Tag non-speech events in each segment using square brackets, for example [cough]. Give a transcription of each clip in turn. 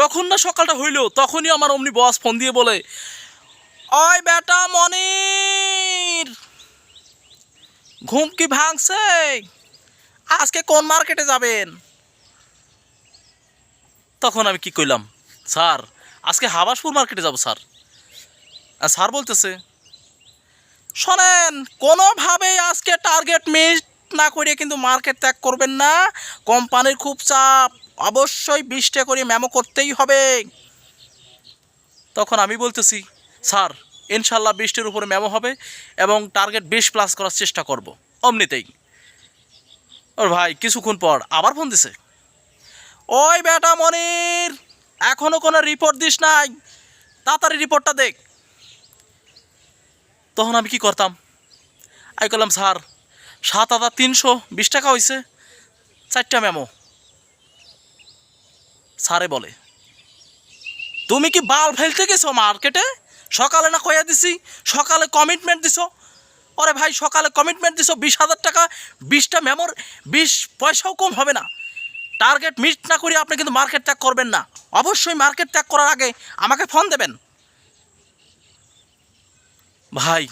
যখন না সকালটা হইল, তখনই আমার অমনি বস ফোন দিয়ে বলে, ওই বেটা মনির ঘুম কি ভাঙছে, আজকে কোন মার্কেটে যাবেন? তখন আমি কি কইলাম, স্যার, আজকে হাবাসপুর মার্কেটে যাব, স্যার। আর স্যার বলতেছে, শোনেন, কোনোভাবেই আজকে টার্গেট মিস না করে কিন্তু মার্কেট ত্যাগ করবেন না। কোম্পানির খুব চাপ অবশ্যই বিশটা করে মেমো করতেই হবে। তখন আমি বলতেছি, স্যার, ইনশাল্লাহ বিশটির উপরে মেমো হবে এবং টার্গেট বিশ প্লাস করার চেষ্টা করব। অমনিতেই। ওর ভাই, কিছুক্ষণ পর আবার ফোন দিছে। ওই বেটা মনির, এখনও কোনো রিপোর্ট দিস নাই। তাড়াতাড়ি রিপোর্টটা দেখ। তখন আমি কি করতাম? আমি করলাম স্যার, সাত হাজার তিনশো বিশ টাকা হয়েছে চারটা মেমো স্যারে বলে। তুমি কি বাল ফেলতে গেছো মার্কেটে? সকালে না কয়া দিছি? সকালে কমিটমেন্ট দিছো? ওরে ভাই, সকালে কমিটমেন্ট দিছো বিশ হাজার টাকা, বিশটা মেমোর, বিশ পয়সাও কম হবে না। টার্গেট মিট না করে আপনি কিন্তু মার্কেট ত্যাগ করবেন না। অবশ্যই মার্কেট ত্যাগ করার আগে আমাকে ফোন দেবেন। ভাই,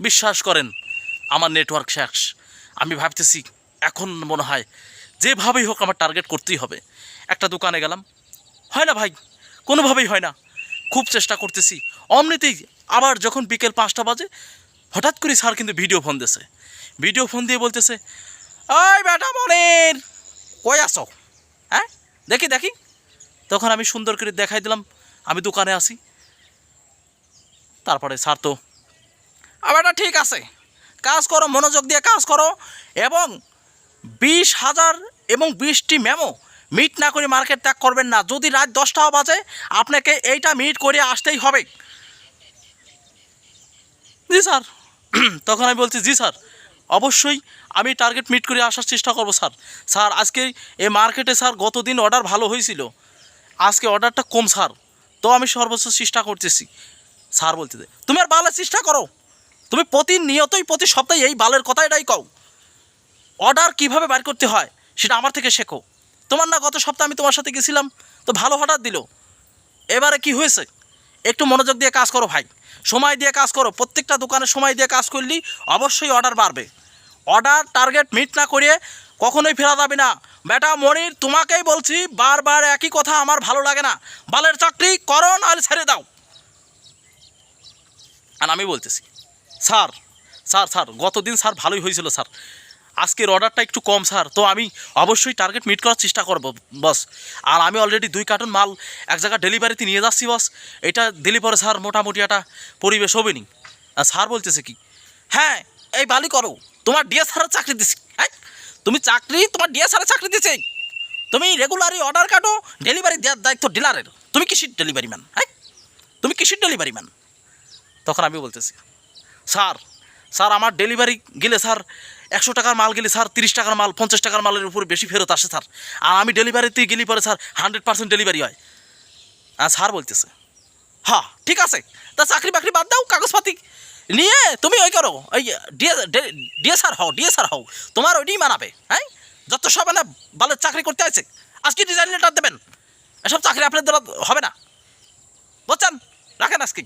বিশ্বাস করেন, আমার নেটওয়ার্ক শেষ আমি ভাবতেছি, এখন মনে হয় যেভাবেই হোক আমার টার্গেট করতেই হবে। একটা দোকানে গেলাম। হয় না ভাই? কোনোভাবেই হয় না। খুব চেষ্টা করতেছি। অমনিতেই আবার যখন বিকেল পাঁচটা বাজে, হঠাৎ করে স্যার কিন্তু ভিডিও ফোন দিয়েছে। ভিডিও ফোন দিয়ে বলতেছে ওই ব্যাটা মনির, কই আসো হ্যাঁ? দেখি দেখি। তখন আমি সুন্দর করে দেখাই দিলাম। আমি দোকানে আসি তারপরে স্যার তো আবার এটা ঠিক আছে। কাজ করো, মনোযোগ দিয়ে কাজ করো এবং বিশ হাজার এবং বিশটি মেমো। মিট না করে মার্কেট ত্যাগ করবেন না। যদি রাত দশটাও বাজে, আপনাকে এইটা মিট করে আসতেই হবে। জি স্যার। [clears throat] তখন আমি বলছি, জি স্যার, অবশ্যই আমি টার্গেট মিট করে আসার চেষ্টা করব, স্যার। স্যার, আজকে এই মার্কেটে, স্যার, গতদিন অর্ডার ভালো হয়েছিল। আজকে অর্ডারটা কম, স্যার। তো আমি সর্বোচ্চ চেষ্টা করতেছি। স্যার বলতে তুমি আর বালের চেষ্টা করো। তুমি প্রতিনিয়তই, প্রতি সপ্তাহে এই বালের কথাটাই কও। অর্ডার কীভাবে বার করতে হয়? সেটা আমার থেকে শেখো। তোমার না গত সপ্তাহে আমি তোমার সাথে গেছিলাম, তো ভালো অর্ডার দিল। এবারে কি হয়েছে? একটু মনোযোগ দিয়ে কাজ করো ভাই। সময় দিয়ে কাজ করো। প্রত্যেকটা দোকানে সময় দিয়ে কাজ করলেই অবশ্যই অর্ডার বাড়বে। অর্ডার টার্গেট মিট না করিয়ে কখনোই ফেরা যাবে না। বেটা মনির, তোমাকেই বলছি, বারবার একই কথা আমার ভালো লাগে না। বালের চাকরি করো, নাহলে ছেড়ে দাও। আর আমি বলতেছি, স্যার স্যার স্যার, গতদিন স্যার ভালোই হয়েছিল, স্যার। আজকের অর্ডারটা একটু কম, স্যার। তো আমি অবশ্যই টার্গেট মিট করার চেষ্টা করব বস আর আমি অলরেডি দুই কার্টন মাল এক জায়গায় ডেলিভারিতে নিয়ে যাচ্ছি বস এটা দিলে পরে, স্যার, মোটামুটি একটা পরিবেশ হবে নি স্যার বলতেছে কি হ্যাঁ এই বালি করো। তোমার ডিএস স্যারের চাকরি দিছি হ্যাঁ? তুমি চাকরি, তোমার ডিএস স্যারের চাকরি দিছে। তুমি রেগুলারই অর্ডার কাটো ডেলিভারি দেওয়ার দায়িত্ব ডিলারের তুমি কিসির ডেলিভারি ম্যান হ্যাঁ? তুমি কিসির ডেলিভারি ম্যান তখন আমি বলতেছি, স্যার স্যার, আমার ডেলিভারি গেলে, স্যার একশো টাকার মাল গেলে স্যার, তিরিশ টাকার মাল, পঞ্চাশ টাকার মালের উপরে বেশি ফেরত আসে স্যার। আর আমি ডেলিভারিতে গেলে পরে স্যার, হান্ড্রেড পার্সেন্ট ডেলিভারি হয়। আর স্যার বলতেছে হ্যাঁ ঠিক আছে, তা চাকরি বাকরি বাদ দাও, কাগজপাতি নিয়ে তুমি ওই করো, ওই ডিএসআর হও ডিএসআর হও, তোমার ওইটাই মানাবে হ্যাঁ? যত সব না বালের চাকরি করতে আছে আজকে ডিজাইন লেটার দেবেন, এসব চাকরি আপনার হবে না। বুঝছেন? রাখেন আজকে।